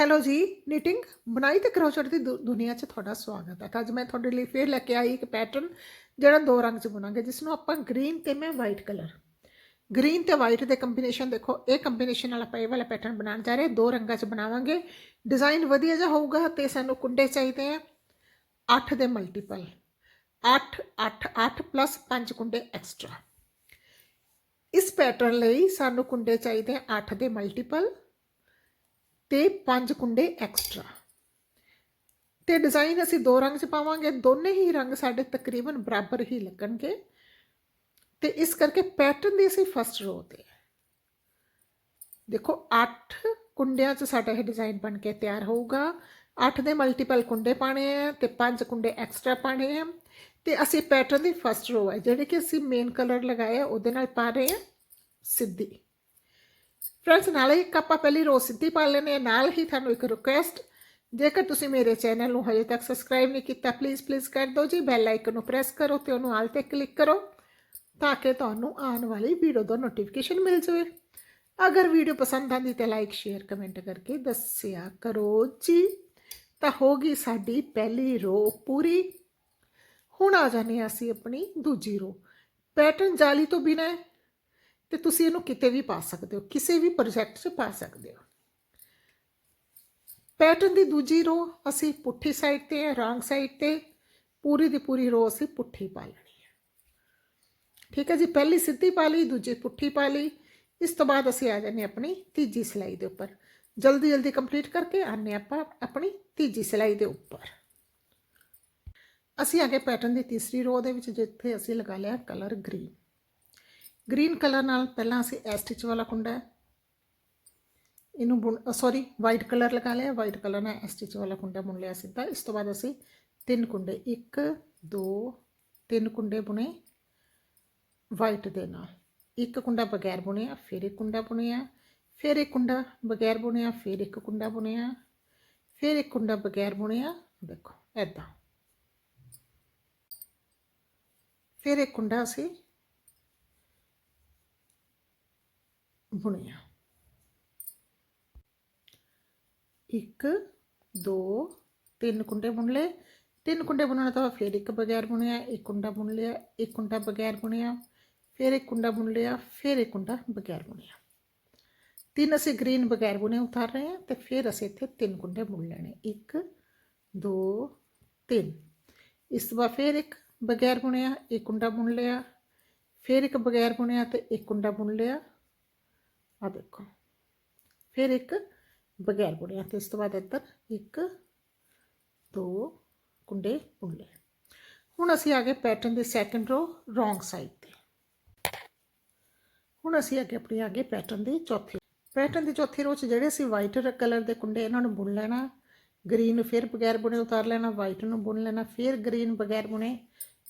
Hello ਜੀ knitting ਬੁਣਾਈ ਤੇ ਕਰੋਸ਼ਟ ਦੀ ਦੁ- ਦੁਨੀਆ 'ਚ ਤੁਹਾਡਾ ਸਵਾਗਤ ਹੈ ਤਾਂ ਅੱਜ ਮੈਂ ਤੁਹਾਡੇ ਲਈ ਫੇਰ ਲੈ ਕੇ ਆਈ ਇੱਕ ਪੈਟਰਨ ਜਿਹੜਾ ਦੋ ਰੰਗ 'ਚ ਬੁਣਾਂਗੇ ਜਿਸ ਨੂੰ ਆਪਾਂ ਗ੍ਰੀਨ ਤੇ ਮੈਂ ਵਾਈਟ ਕਲਰ ਗ੍ਰੀਨ ਤੇ ਵਾਈਟ ਦੇ ਕੰਬੀਨੇਸ਼ਨ ਦੇਖੋ ਇਹ ਕੰਬੀਨੇਸ਼ਨ ਨਾਲ ਆਪਾਂ ਇਹ ਵਾਲਾ ਪੈਟਰਨ ਬਣਾਉਣ ਜਾ ਰਹੇ ਹਾਂ। ਦੋ ਰੰਗਾਂ 'ਚ ਬਣਾਵਾਂਗੇ ਡਿਜ਼ਾਈਨ ਵਧੀਆ ਜਿਹਾ ਹੋਊਗਾ ਤੇ ਸਾਨੂੰ ਕੁੰਡੇ ਚਾਹੀਦੇ ਆ 8 ਦੇ ਮਲਟੀਪਲ 8 8 8 ਪਲੱਸ 5 ਕੁੰਡੇ ਐਕਸਟਰਾ ਇਸ ਪੈਟਰਨ ਲਈ ਸਾਨੂੰ ਕੁੰਡੇ ਚਾਹੀਦੇ ਆ 8 ਦੇ ਮਲਟੀਪਲ ਤੇ ਪੰਜ ਕੁੰਡੇ ਐਕਸਟਰਾ ਤੇ ਡਿਜ਼ਾਈਨ ਅਸੀਂ ਦੋ ਰੰਗ ਚ ਪਾਵਾਂਗੇ, ਦੋਨੇ ਹੀ ਰੰਗ ਸਾਡੇ ਤਕਰੀਬਨ ਬਰਾਬਰ ਹੀ ਲੱਗਣਗੇ। ਤੇ ਇਸ ਕਰਕੇ ਪੈਟਰਨ ਦੀ ਅਸੀਂ ਫਸਟ ਰੋ ਤੇ ਦੇਖੋ 8 ਕੁੰਡਿਆਂ ਚ ਸਾਡਾ ਇਹ ਡਿਜ਼ਾਈਨ ਬਣ ਕੇ ਤਿਆਰ ਹੋਊਗਾ। 8 ਦੇ ਮਲਟੀਪਲ ਕੁੰਡੇ ਪਾਣੇ ਆ ਤੇ 5 ਕੁੰਡੇ ਐਕਸਟਰਾ ਪਾਣੇ ਆ। ਤੇ ਅਸੀਂ ਪੈਟਰਨ ਦੀ ਫਸਟ ਰੋ ਹੈ, ਜਿਹੜੇ ਕਿ ਅਸੀਂ ਮੇਨ ਕਲਰ ਲਗਾਇਆ ਉਹਦੇ ਨਾਲ ਪਾ ਰਹੇ ਹਾਂ ਸਿੱਧੀ। ਫਰੈਂਡਸ ਨਾਲੇ ਇੱਕ ਆਪਾਂ ਪਹਿਲੀ ਰੋ ਸਿੱਧੀ ਪਾ ਲੈਣੇ ਆ ਨਾਲ ਹੀ ਤੁਹਾਨੂੰ ਇੱਕ ਰਿਕੁਐਸਟ ਜੇਕਰ ਤੁਸੀਂ ਮੇਰੇ ਚੈਨਲ ਨੂੰ ਹਜੇ ਤੱਕ ਸਬਸਕ੍ਰਾਈਬ ਨਹੀਂ ਕੀਤਾ ਪਲੀਜ਼ ਪਲੀਜ਼ ਕਰ ਦਿਓ ਜੀ। ਬੈਲ ਆਈਕਨ ਨੂੰ ਪ੍ਰੈਸ ਕਰੋ ਤੇ ਉਹਨੂੰ ਆਲ ਤੇ ਕਲਿੱਕ ਕਰੋ, ਤਾਂ ਕਿ ਤੁਹਾਨੂੰ ਆਉਣ ਵਾਲੀ ਵੀਡੀਓ ਦਾ ਨੋਟੀਫਿਕੇਸ਼ਨ ਮਿਲ ਜਾਵੇ। ਅਗਰ ਵੀਡੀਓ ਪਸੰਦ ਆਂਦੀ ਤੇ ਲਾਈਕ ਸ਼ੇਅਰ ਕਮੈਂਟ ਕਰਕੇ ਦੱਸਿਆ ਕਰੋ ਜੀ। ਤਾਂ ਹੋ ਗਈ ਸਾਡੀ ਪਹਿਲੀ ਰੋ ਪੂਰੀ। ਹੁਣ ਆ ਜਾਂਦੇ ਹਾਂ ਅਸੀਂ ਆਪਣੀ ਦੂਜੀ ਰੋ ਪੈਟਰਨ ਜਾਲੀ ਤੋਂ ਬਿਨਾਂ ਤੇ ਤੁਸੀਂ ਇਹਨੂੰ ਕਿਤੇ ਵੀ ਪਾ ਸਕਦੇ ਹੋ, ਕਿਸੇ ਵੀ ਪ੍ਰੋਜੈਕਟ 'ਚ ਪਾ ਸਕਦੇ ਹੋ। ਪੈਟਰਨ ਦੀ ਦੂਜੀ ਰੋ ਅਸੀਂ ਪੁੱਠੀ ਸਾਈਡ ਤੇ ਹੈ ਰੋਂਗ ਸਾਈਡ ਤੇ, ਪੂਰੀ ਦੀ ਪੂਰੀ ਰੋ ਅਸੀਂ ਪੁੱਠੀ ਪਾ ਲੈਣੀ ਹੈ। ਠੀਕ ਹੈ ਜੀ, ਪਹਿਲੀ ਸਿੱਧੀ ਪਾ ਲਈ, ਦੂਜੀ ਪੁੱਠੀ ਪਾ ਲਈ, ਇਸ ਤੋਂ ਬਾਅਦ ਅਸੀਂ ਆ ਜਾਂਦੇ ਹਾਂ ਆਪਣੀ ਤੀਜੀ ਸਿਲਾਈ ਦੇ ਉੱਪਰ। ਜਲਦੀ ਜਲਦੀ ਕੰਪਲੀਟ ਕਰਕੇ ਆਨੇ ਆਪਾਂ ਆਪਣੀ ਤੀਜੀ ਸਿਲਾਈ ਦੇ ਉੱਪਰ। ਅਸੀਂ ਅੱਗੇ ਪੈਟਰਨ ਦੀ ਤੀਸਰੀ ਰੋ ਦੇ ਵਿੱਚ ਜਿੱਥੇ ਅਸੀਂ ਲਗਾ ਲਿਆ ਕਲਰ ਗ੍ਰੀਨ ਗ੍ਰੀਨ ਕਲਰ ਨਾਲ ਪਹਿਲਾਂ ਅਸੀਂ ਐ ਸਟਿਚ ਵਾਲਾ ਕੁੰਡਾ ਇਹਨੂੰ ਬੁਣ ਸੌਰੀ ਵਾਈਟ ਕਲਰ ਲਗਾ ਲਿਆ ਵਾਈਟ ਕਲਰ ਨਾਲ ਐ ਸਟਿਚ ਵਾਲਾ ਕੁੰਡਾ ਬੁਣ ਲਿਆ ਸਿੱਧਾ। ਇਸ ਤੋਂ ਬਾਅਦ ਅਸੀਂ ਤਿੰਨ ਕੁੰਡੇ 1 2 ਤਿੰਨ ਕੁੰਡੇ ਬੁਣੇ ਵਾਈਟ ਦੇ ਨਾਲ। ਇੱਕ ਕੁੰਡਾ ਬਗੈਰ ਬੁਣਿਆ, ਫਿਰ ਇੱਕ ਕੁੰਡਾ ਬੁਣਿਆ, ਫਿਰ ਇੱਕ ਕੁੰਡਾ ਬਗੈਰ ਬੁਣਿਆ, ਫਿਰ ਇੱਕ ਕੁੰਡਾ ਬੁਣਿਆ, ਫਿਰ ਇੱਕ ਕੁੰਡਾ ਬਗੈਰ ਬੁਣਿਆ, ਦੇਖੋ ਐਦਾਂ ਫਿਰ ਇੱਕ ਕੁੰਡਾ ਅਸੀਂ ਬੁਣਿਆ ਇੱਕ, ਦੋ, ਤਿੰਨ ਕੁੰਡੇ ਬੁਣ ਲਏ। ਤਿੰਨ ਕੁੰਡੇ ਬੁਣਨ ਤੋਂ ਬਾਅਦ ਫਿਰ ਇੱਕ ਬਗੈਰ ਬੁਣਿਆ, ਇੱਕ ਕੁੰਡਾ ਬੁਣ ਲਿਆ, ਇੱਕ ਕੁੰਡਾ ਬਗੈਰ ਬੁਣਿਆ, ਫਿਰ ਇੱਕ ਕੁੰਡਾ ਬੁਣ ਲਿਆ, ਫਿਰ ਇੱਕ ਕੁੰਡਾ ਬਗੈਰ ਬੁਣਿਆ। ਤਿੰਨ ਅਸੀਂ ਗ੍ਰੀਨ ਬਗੈਰ ਬੁਣੇ ਉਤਾਰ ਰਹੇ ਹਾਂ ਤੇ ਫਿਰ ਅਸੀਂ ਇੱਥੇ ਤਿੰਨ ਕੁੰਡੇ ਬੁਣ ਲੈਣੇ। ਇੱਕ, ਦੋ, ਤਿੰਨ। ਇਸ ਤੋਂ ਬਾਅਦ ਫਿਰ ਇੱਕ ਬਗੈਰ ਬੁਣਿਆ, ਇੱਕ ਕੁੰਡਾ ਬੁਣ ਲਿਆ, ਫਿਰ ਇੱਕ ਬਗੈਰ ਬੁਣਿਆ ਤੇ ਇੱਕ ਕੁੰਡਾ ਬੁਣ ਲਿਆ। ਆ ਦੇਖੋ। ਫਿਰ ਇੱਕ ਬਗੈਰ ਬੁਣਿਆ ਤੇ ਇਸ ਤੋਂ ਬਾਅਦ ਇੱਧਰ ਇੱਕ, ਦੋ ਕੁੰਡੇ ਬੁਣ ਲਏ। ਹੁਣ ਅਸੀਂ ਆ ਗਏ ਪੈਟਰਨ ਦੇ ਸੈਕੰਡ ਰੋ ਰੋਂਗ ਸਾਈਡ ਤੇ। ਹੁਣ ਅਸੀਂ ਅੱਗੇ ਆਪਣੀ ਅੱਗੇ ਪੈਟਰਨ ਦੀ ਚੌਥੀ ਪੈਟਰਨ ਦੀ ਚੌਥੀ ਰੋ 'ਚ ਜਿਹੜੇ ਅਸੀਂ ਵਾਈਟ ਕਲਰ ਦੇ ਕੁੰਡੇ ਇਹਨਾਂ ਨੂੰ ਬੁਣ ਲੈਣਾ ਗ੍ਰੀਨ ਨੂੰ ਫਿਰ ਬਗੈਰ ਬੁਣੇ ਉਤਾਰ ਲੈਣਾ ਵਾਈਟ ਨੂੰ ਬੁਣ ਲੈਣਾ, ਫਿਰ ਗ੍ਰੀਨ ਬਗੈਰ ਬੁਣੇ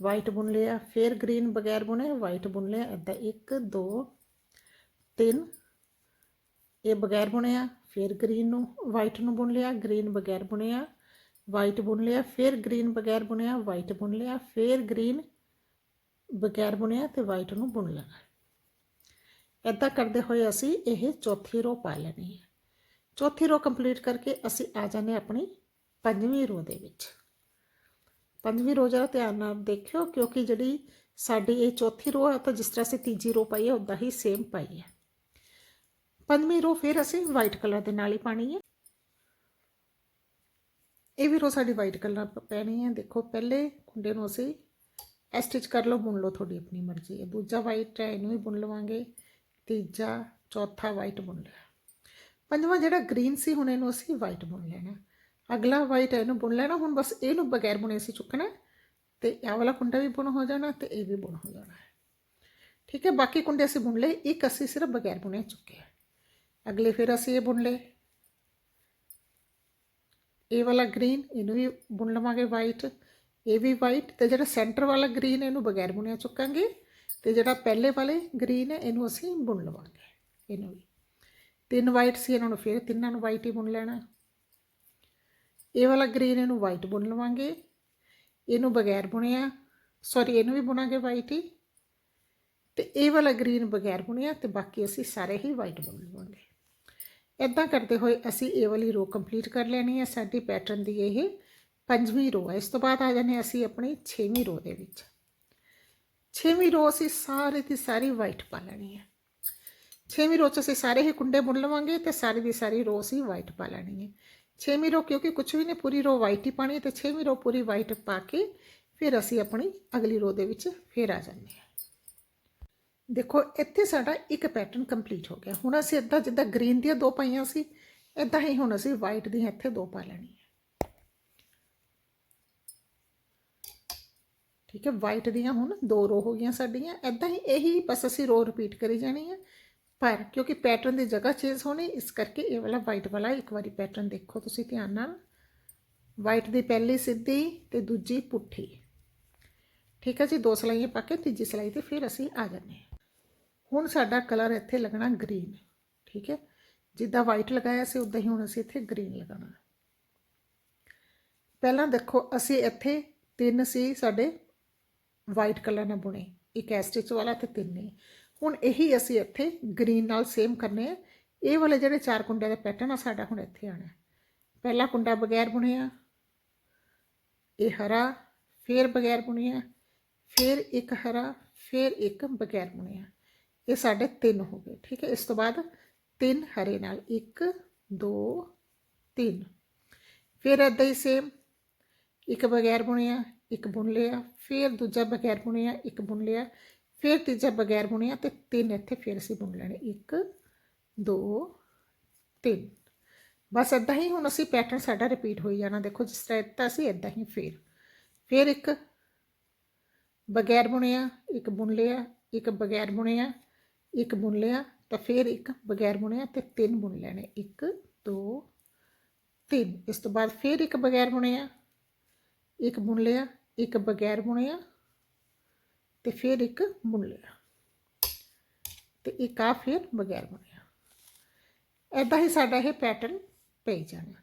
ਵਾਈਟ ਬੁਣ ਲਿਆ, ਫਿਰ ਗ੍ਰੀਨ ਬਗੈਰ ਬੁਣੇ ਵਾਈਟ ਬੁਣ ਲਿਆ ਇੱਦਾਂ 1 2 3 ਇਹ ਬਗੈਰ ਬੁਣਿਆ, ਫਿਰ ਗ੍ਰੀਨ ਨੂੰ ਵਾਈਟ ਨੂੰ ਬੁਣ ਲਿਆ ਗ੍ਰੀਨ ਬਗੈਰ ਬੁਣਿਆ ਵਾਈਟ ਬੁਣ ਲਿਆ, ਫਿਰ ਗ੍ਰੀਨ ਬਗੈਰ ਬੁਣਿਆ ਵਾਈਟ ਬੁਣ ਲਿਆ, ਫਿਰ ਗ੍ਰੀਨ ਬਗੈਰ ਬੁਣਿਆ ਤੇ ਵਾਈਟ ਨੂੰ ਬੁਣ ਲੈਣਾ। ਇੱਦਾਂ ਕਰਦੇ ਹੋਏ ਅਸੀਂ ਇਹ ਚੌਥੀ ਰੋ ਪਾ ਲੈਣੀ ਹੈ। ਚੌਥੀ ਰੋ ਕੰਪਲੀਟ ਕਰਕੇ ਅਸੀਂ ਆ ਜਾਂਦੇ ਆਪਣੀ ਪੰਜਵੀਂ ਰੋ ਦੇ ਵਿੱਚ। ਪੰਜਵੀਂ ਰੋ ਜਰਾ ਧਿਆਨ ਨਾਲ ਦੇਖਿਓ, ਕਿਉਂਕਿ ਜਿਹੜੀ ਸਾਡੀ ਇਹ ਚੌਥੀ ਰੋ ਹੈ, ਤਾਂ ਜਿਸ ਤਰ੍ਹਾਂ ਅਸੀਂ ਤੀਜੀ ਰੋ ਪਾਈ ਹੈ ਉਦਾਂ ਹੀ ਸੇਮ ਪਾਈ ਹੈ। ਪੰਜਵੀਂ ਰੋ ਫਿਰ ਅਸੀਂ ਵਾਈਟ ਕਲਰ ਦੇ ਨਾਲ ਹੀ ਪਾਣੀ ਹੈ। ਇਹ ਵੀ ਰੋ ਸਾਡੀ ਵਾਈਟ ਕਲਰ ਪੈਣੀ ਹੈ। ਦੇਖੋ ਪਹਿਲੇ ਕੁੰਡੇ ਨੂੰ ਅਸੀਂ ਐ ਸਟਿਚ ਕਰ ਲਓ, ਬੁਣ ਲਓ ਤੁਹਾਡੀ ਆਪਣੀ ਮਰਜ਼ੀ ਹੈ। ਦੂਜਾ ਵਾਈਟ ਹੈ, ਇਹਨੂੰ ਵੀ ਬੁਣ ਲਵਾਂਗੇ। ਤੀਜਾ, ਚੌਥਾ ਵਾਈਟ ਬੁਣ ਲਿਆ। ਪੰਜਵਾਂ ਜਿਹੜਾ ਗ੍ਰੀਨ ਸੀ, ਹੁਣ ਇਹਨੂੰ ਅਸੀਂ ਵਾਈਟ ਬੁਣ ਲੈਣਾ। ਅਗਲਾ ਵਾਈਟ ਇਹਨੂੰ ਬੁਣ ਲੈਣਾ। ਹੁਣ ਬਸ ਇਹਨੂੰ ਬਗੈਰ ਬੁਣੇ ਅਸੀਂ ਚੁੱਕਣਾ ਤੇ ਇਹ ਵਾਲਾ ਕੁੰਡਾ ਵੀ ਬੁਣ ਹੋ ਜਾਣਾ ਤੇ ਇਹ ਵੀ ਬੁਣ ਹੋ ਜਾਣਾ ਠੀਕ ਹੈ, ਬਾਕੀ ਕੁੰਡੇ ਅਸੀਂ ਬੁਣ ਲਏ। ਇੱਕ ਅਸੀਂ ਸਿਰਫ ਬਗੈਰ ਬੁਣੇ ਚੁੱਕੇ ਅਗਲੇ ਫਿਰ ਅਸੀਂ ਇਹ ਬੁਣ ਲਏ। ਇਹ ਵਾਲਾ ਗ੍ਰੀਨ ਇਹਨੂੰ ਵੀ ਬੁਣ ਲਵਾਂਗੇ ਵਾਈਟ ਇਹ ਵੀ ਵਾਈਟ ਤੇ ਜਿਹੜਾ ਸੈਂਟਰ ਵਾਲਾ ਗ੍ਰੀਨ ਇਹਨੂੰ ਬਗੈਰ ਬੁਣਿਆ ਚੁੱਕਾਂਗੇ ਤੇ ਜਿਹੜਾ ਪਹਿਲੇ ਵਾਲੇ ਗ੍ਰੀਨ ਹੈ ਇਹਨੂੰ ਅਸੀਂ ਬੁਣ ਲਵਾਂਗੇ ਇਹਨੂੰ ਵੀ। ਤਿੰਨ ਵਾਈਟ ਸੀ, ਇਹਨਾਂ ਨੂੰ ਫਿਰ ਤਿੰਨਾਂ ਨੂੰ ਵਾਈਟ ਹੀ ਬੁਣ ਲੈਣਾ। ਇਹ ਵਾਲਾ ਗ੍ਰੀਨ ਇਹਨੂੰ ਵਾਈਟ ਬੁਣ ਲਵਾਂਗੇ। ਇਹਨੂੰ ਬਗੈਰ ਬੁਣਿਆ ਸੌਰੀ ਇਹਨੂੰ ਵੀ ਬੁਣਾਂਗੇ ਵਾਈਟ ਹੀ। ਤੇ ਇਹ ਵਾਲਾ ਗ੍ਰੀਨ ਬਗੈਰ ਬੁਣਿਆ ਤੇ ਬਾਕੀ ਅਸੀਂ ਸਾਰੇ ਹੀ ਵਾਈਟ ਬੁਣ ਲਵਾਂਗੇ। ਇਦਾਂ ਕਰਦੇ ਹੋਏ ਅਸੀਂ ਇਹ ਵਾਲੀ ਰੋ ਕੰਪਲੀਟ ਕਰ ਲੈਣੀ ਹੈ, ਸਾਡੀ ਪੈਟਰਨ ਦੀ ਇਹ ਪੰਜਵੀਂ ਰੋ ਹੈ। ਇਸ ਤੋਂ ਬਾਅਦ ਆ ਜਾਂਦੇ ਹਾਂ ਅਸੀਂ ਆਪਣੀ ਛੇਵੀਂ ਰੋ ਦੇ ਵਿੱਚ। ਛੇਵੀਂ ਰੋ ਅਸੀਂ ਸਾਰੇ ਦੀ ਸਾਰੀ ਵਾਈਟ ਪਾ ਲੈਣੀ ਹੈ। ਛੇਵੀਂ ਰੋ 'ਚ ਅਸੀਂ ਸਾਰੇ ਹੀ ਕੁੰਡੇ ਬੁਣ ਲਵਾਂਗੇ ਤੇ ਸਾਰੀ ਦੀ ਸਾਰੀ ਰੋ ਅਸੀਂ ਵਾਈਟ ਪਾ ਲੈਣੀ ਹੈ। ਛੇਵੀਂ ਰੋ ਕਿਉਂਕਿ ਕੁਝ ਵੀ ਨਹੀਂ, ਪੂਰੀ ਰੋ ਵਾਈਟ ਹੀ ਪਾਣੀ ਹੈ ਤੇ ਛੇਵੀਂ ਰੋ ਪੂਰੀ ਵਾਈਟ ਪਾ ਕੇ ਫਿਰ ਅਸੀਂ ਆਪਣੀ ਅਗਲੀ ਰੋ ਦੇ ਵਿੱਚ ਫੇਰ ਆ ਜਾਂਦੇ ਹਾਂ। ਦੇਖੋ, ਇੱਥੇ ਸਾਡਾ ਇੱਕ ਪੈਟਰਨ ਕੰਪਲੀਟ ਹੋ ਗਿਆ। ਹੁਣ ਅਸੀਂ ਇੱਦਾਂ ਜਿੱਦਾਂ ਗ੍ਰੀਨ ਦੀਆਂ ਦੋ ਪਾਈਆਂ ਸੀ ਇੱਦਾਂ ਹੀ ਹੁਣ ਅਸੀਂ ਵਾਈਟ ਦੀਆਂ ਇੱਥੇ ਦੋ ਪਾ ਲੈਣੀ ਹੈ ਠੀਕ ਹੈ ਵਾਈਟ ਦੀਆਂ ਹੁਣ ਦੋ ਰੋ ਹੋ ਗਈਆਂ ਸਾਡੀਆਂ। ਇੱਦਾਂ ਹੀ ਇਹੀ ਬਸ ਅਸੀਂ ਰੋ ਰਿਪੀਟ ਕਰੀ ਜਾਣੀ ਹੈ। ਪਰ ਕਿਉਂਕਿ ਪੈਟਰਨ ਦੀ ਜਗ੍ਹਾ ਚੇਂਜ ਹੋਣੀ, ਇਸ ਕਰਕੇ ਇਹ ਵਾਲਾ ਵਾਈਟ ਵਾਲਾ ਇੱਕ ਵਾਰੀ ਪੈਟਰਨ ਦੇਖੋ ਤੁਸੀਂ ਧਿਆਨ ਨਾਲ। ਵਾਈਟ ਦੀ ਪਹਿਲੀ ਸਿੱਧੀ ਤੇ ਦੂਜੀ ਪੁੱਠੀ। ਠੀਕ ਹੈ ਜੀ, ਦੋ ਸਲਾਈਆਂ ਪਾ ਕੇ ਤੀਜੀ ਸਲਾਈ ਤੇ ਫਿਰ ਅਸੀਂ ਆ ਜਾਂਦੇ ਹਾਂ। ਹੁਣ ਸਾਡਾ ਕਲਰ ਇੱਥੇ ਲੱਗਣਾ ਗ੍ਰੀਨ, ਠੀਕ ਹੈ? ਜਿੱਦਾਂ ਵਾਈਟ ਲਗਾਇਆ ਸੀ, ਉਦਾਂ ਹੀ ਹੁਣ ਅਸੀਂ ਇੱਥੇ ਗ੍ਰੀਨ ਲਗਾਉਣਾ ਪਹਿਲਾਂ ਦੇਖੋ, ਅਸੀਂ ਇੱਥੇ ਤਿੰਨ ਸੀ, ਸਾਡੇ ਵਾਈਟ ਕਲਰ ਨਾਲ ਬੁਣੇ। ਇੱਕ ਐਸਟਿਚ ਵਾਲਾ ਤੇ ਤਿੰਨ ਨੇ। ਹੁਣ ਇਹੀ ਅਸੀਂ ਇੱਥੇ ਗ੍ਰੀਨ ਨਾਲ ਸੇਮ ਕਰਨੇ ਆ ਇਹ ਵਾਲੇ ਜਿਹੜੇ ਚਾਰ ਕੁੰਡਿਆਂ ਦਾ ਪੈਟਰਨ ਆ, ਸਾਡਾ ਹੁਣ ਇੱਥੇ ਆਣਾ ਪਹਿਲਾ ਕੁੰਡਾ ਬਗੈਰ ਬੁਣਿਆ, ਇਹ ਹਰਾ, ਫਿਰ ਬਗੈਰ ਬੁਣਿਆ, ਫਿਰ ਇੱਕ ਹਰਾ, ਫਿਰ ਇੱਕ ਬਗੈਰ ਬੁਣਿਆ। ਇਹ ਸਾਡੇ ਤਿੰਨ ਹੋ ਗਏ, ਠੀਕ ਹੈ? ਇਸ ਤੋਂ ਬਾਅਦ ਤਿੰਨ ਹਰੇ ਨਾਲ 1 2 3 ਫਿਰ ਏਦਾਂ ਹੀ ਸੇਮ ਇੱਕ ਬਗੈਰ ਬੁਣਿਆ, ਇੱਕ ਬੁਣ ਲਿਆ, ਫਿਰ ਦੂਜਾ ਬਗੈਰ ਬੁਣਿਆ, ਇੱਕ ਬੁਣ ਲਿਆ, ਫਿਰ ਤੀਜਾ ਬਗੈਰ ਬੁਣਿਆ ਤੇ ਤਿੰਨ ਇੱਥੇ ਫਿਰ ਅਸੀਂ ਬੁਣ ਲੈਣੇ 1 2 3 ਬਸ ਏਦਾਂ ਹੀ ਹੁਣ ਅਸੀਂ ਪੈਟਰਨ ਸਾਡਾ ਰਿਪੀਟ ਹੋਈ ਜਾਣਾ, ਦੇਖੋ ਜਿਸ ਤਰ੍ਹਾਂ ਇੱਦਾਂ ਸੀ ਏਦਾਂ ਹੀ ਫਿਰ। ਫਿਰ ਇੱਕ ਬਗੈਰ ਬੁਣਿਆ, ਇੱਕ ਬੁਣ ਲਿਆ, ਇੱਕ ਬਗੈਰ ਬੁਣਿਆ ਇੱਕ ਬੁਣ ਲਿਆ, ਤਾਂ ਫਿਰ ਇੱਕ ਬਗੈਰ ਬੁਣਿਆ ਤੇ ਤਿੰਨ ਬੁਣ ਲੈਣੇ 1 2 3 ਇਸ ਤੋਂ ਬਾਅਦ ਫਿਰ ਇੱਕ ਬਗੈਰ ਬੁਣਿਆ, ਇੱਕ ਬੁਣ ਲਿਆ, ਇੱਕ ਬਗੈਰ ਬੁਣਿਆ ਤੇ ਫਿਰ ਇੱਕ ਬੁਣ ਲਿਆ ਤੇ ਇੱਕ ਆ ਫਿਰ ਬਗੈਰ ਬੁਣਿਆ। ਐਦਾਂ ਹੀ ਸਾਡਾ ਇਹ ਪੈਟਰਨ ਪਈ ਜਾਣਾ।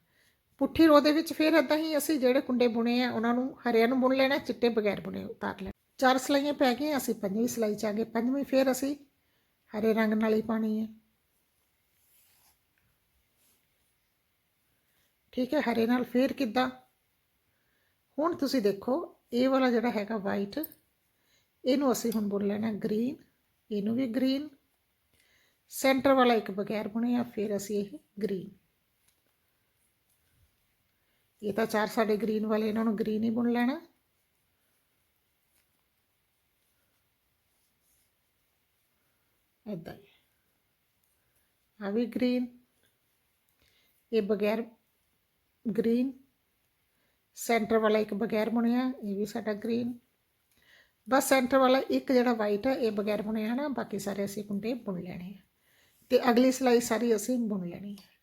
ਪੁੱਠੀ ਰੋ ਦੇ ਵਿੱਚ ਫਿਰ ਐਦਾਂ ਹੀ ਅਸੀਂ ਜਿਹੜੇ ਕੁੰਡੇ ਬੁਣੇ ਆ, ਉਹਨਾਂ ਨੂੰ ਹਰਿਆਂ ਨੂੰ ਬੁਣ ਲੈਣਾ, ਚਿੱਟੇ ਬਗੈਰ ਬੁਣੇ ਉਤਾਰ ਲੈਣਾ। ਚਾਰ ਸਲਾਈਆਂ ਪੈ ਗਈਆਂ, ਅਸੀਂ ਪੰਜਵੀਂ ਸਲਾਈ ਚ ਆ ਗਏ। ਪੰਜਵੀਂ ਫਿਰ ਅਸੀਂ ਹਰੇ ਰੰਗ ਨਾਲ ਹੀ ਪਾਣੀ ਹੈ। ਠੀਕ ਹੈ, ਹਰੇ ਨਾਲ ਫੇਰ ਕਿੱਦਾਂ? ਹੁਣ ਤੁਸੀਂ ਦੇਖੋ, ਇਹ ਵਾਲਾ ਜਿਹੜਾ ਹੈਗਾ ਵਾਈਟ ਇਹਨੂੰ ਅਸੀਂ ਹੁਣ ਬੁਣ ਲੈਣਾ ਗ੍ਰੀਨ ਇਹਨੂੰ ਵੀ ਗ੍ਰੀਨ ਸੈਂਟਰ ਵਾਲਾ ਇੱਕ ਬਗੈਰ ਬੁਣਿਆ, ਫਿਰ ਅਸੀਂ ਇਹ ਗ੍ਰੀਨ ਇਹ ਤਾਂ ਚਾਰ ਸਾਡੇ ਗ੍ਰੀਨ ਵਾਲੇ, ਇਹਨਾਂ ਨੂੰ ਗ੍ਰੀਨ ਹੀ ਬੁਣ ਲੈਣਾ। ਏਦਾਂ ਹੀ। ਆ ਵੀ ਗ੍ਰੀਨ ਇਹ ਬਗੈਰ ਗ੍ਰੀਨ ਸੈਂਟਰ ਵਾਲਾ ਇੱਕ ਬਗੈਰ ਬੁਣਿਆ, ਇਹ ਵੀ ਸਾਡਾ ਗ੍ਰੀਨ ਬਸ ਸੈਂਟਰ ਵਾਲਾ ਇੱਕ ਜਿਹੜਾ ਵਾਈਟ ਹੈ, ਇਹ ਬਗੈਰ ਬੁਣਿਆ ਹੈ ਨਾ, ਬਾਕੀ ਸਾਰੇ ਅਸੀਂ ਕੁੰਡੇ ਬੁਣ ਲੈਣੇ ਆ। ਤੇ ਅਗਲੀ ਸਿਲਾਈ ਸਾਰੀ ਅਸੀਂ ਬੁਣ ਲੈਣੀ ਹੈ।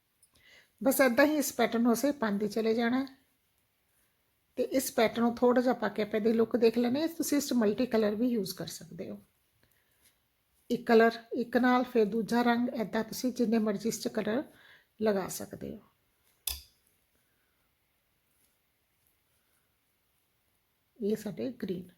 ਬਸ ਇਦਾਂ ਹੀ ਇਸ ਪੈਟਰਨ ਨੂੰ ਅਸੀਂ ਪਾਉਂਦੇ ਚਲੇ ਜਾਣਾ ਤੇ ਇਸ ਪੈਟਰਨ ਨੂੰ ਥੋੜਾ ਜਿਹਾ ਪਾ ਕੇ ਆਪਾਂ ਦੀ ਲੁੱਕ ਦੇਖ ਲੈਣੇ ਤੁਸੀਂ ਇਸ ਮਲਟੀ ਕਲਰ ਵੀ ਯੂਜ਼ ਕਰ ਸਕਦੇ ਹੋ। ਇੱਕ ਕਲਰ, ਇੱਕ ਨਾਲ ਫਿਰ ਦੂਜਾ ਰੰਗ ਐਦਾਂ ਤੁਸੀਂ ਜਿੰਨੇ ਮਰਜ਼ੀ ਇਸ ਚ ਕਲਰ ਲਗਾ ਸਕਦੇ ਹੋ। ਇਹ ਸਾਡੇ ਗ੍ਰੀਨ।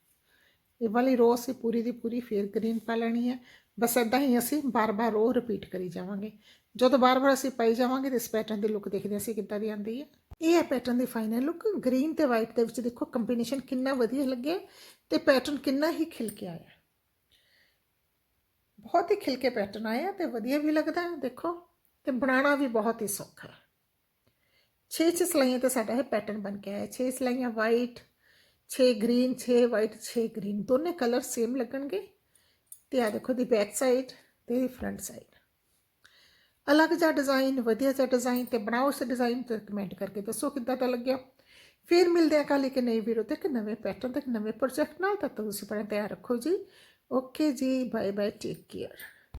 ਇਹ ਵਾਲੀ ਰੋ ਅਸੀਂ ਪੂਰੀ ਦੀ ਪੂਰੀ ਫੇਰ ਗ੍ਰੀਨ ਪਾ ਲੈਣੀ ਹੈ। ਬਸ ਇਦਾਂ ਹੀ ਅਸੀਂ ਬਾਰ-ਬਾਰ ਰੋ ਰਿਪੀਟ ਕਰੀ ਜਾਵਾਂਗੇ। ਜਦੋਂ ਬਾਰ-ਬਾਰ ਅਸੀਂ ਪਾਈ ਜਾਵਾਂਗੇ ਤੇ ਇਸ ਪੈਟਰਨ ਦੀ ਲੁੱਕ ਦੇਖਦੇ ਅਸੀਂ ਕਿੱਦਾਂ ਦੀ ਆਉਂਦੀ ਹੈ। ਇਹ ਹੈ ਪੈਟਰਨ ਦੀ ਫਾਈਨਲ ਲੁੱਕ ਗ੍ਰੀਨ ਤੇ ਵਾਈਟ ਦੇ ਵਿੱਚ ਦੇਖੋ ਕੰਬੀਨੇਸ਼ਨ ਕਿੰਨਾ ਵਧੀਆ ਲੱਗਿਆ ਤੇ ਪੈਟਰਨ ਕਿੰਨਾ ਹੀ ਖਿਲ ਕੇ ਆਇਆ। ਬਹੁਤ ਹੀ ਖਿਲਕੇ ਪੈਟਰਨ ਆਇਆ ਤੇ ਵਧੀਆ ਵੀ ਲੱਗਦਾ ਹੈ, ਦੇਖੋ। ਤੇ ਬਣਾਉਣਾ ਵੀ ਬਹੁਤ ਹੀ ਸੌਖਾ ਹੈ। 6-6 ਸਲਾਈਆਂ ਤੇ ਸਾਡਾ ਇਹ ਪੈਟਰਨ ਬਣ ਕੇ ਆਇਆ। 6 ਸਲਾਈਆਂ ਵਾਈਟ 6 ਗ੍ਰੀਨ 6 ਵਾਈਟ 6 ਗ੍ਰੀਨ ਦੋਨੇ ਕਲਰ ਸੇਮ ਲੱਗਣਗੇ। ਤੇ ਆ ਦੇਖੋ ਦੀ ਬੈਕ ਸਾਈਡ ਤੇ ਫਰੰਟ ਸਾਈਡ ਅਲੱਗ ਜਿਹਾ ਡਿਜ਼ਾਈਨ ਵਧੀਆ ਜਿਹਾ ਡਿਜ਼ਾਈਨ ਤੇ ਬਣਾਓ ਉਸ ਡਿਜ਼ਾਈਨ ਤੇ ਕਮੈਂਟ ਕਰਕੇ ਦੱਸੋ ਕਿੱਦਾਂ ਦਾ ਲੱਗਿਆ। ਫਿਰ ਮਿਲਦੇ ਆ ਕੱਲ੍ਹ ਇੱਕ ਨਈ ਵੀਡੀਓ ਤੇ ਇੱਕ ਨਵੇਂ ਪੈਟਰਨ ਤੇ ਇੱਕ ਨਵੇਂ ਪ੍ਰੋਜੈਕਟ ਨਾਲ। ਤਦ ਤੱਕ ਤੁਸੀਂ ਆਪਣਾ ਧਿਆਨ ਰੱਖੋ ਜੀ। ਓਕੇ ਜੀ ਬਾਏ ਬਾਏ ਟੇਕ ਕੇਅਰ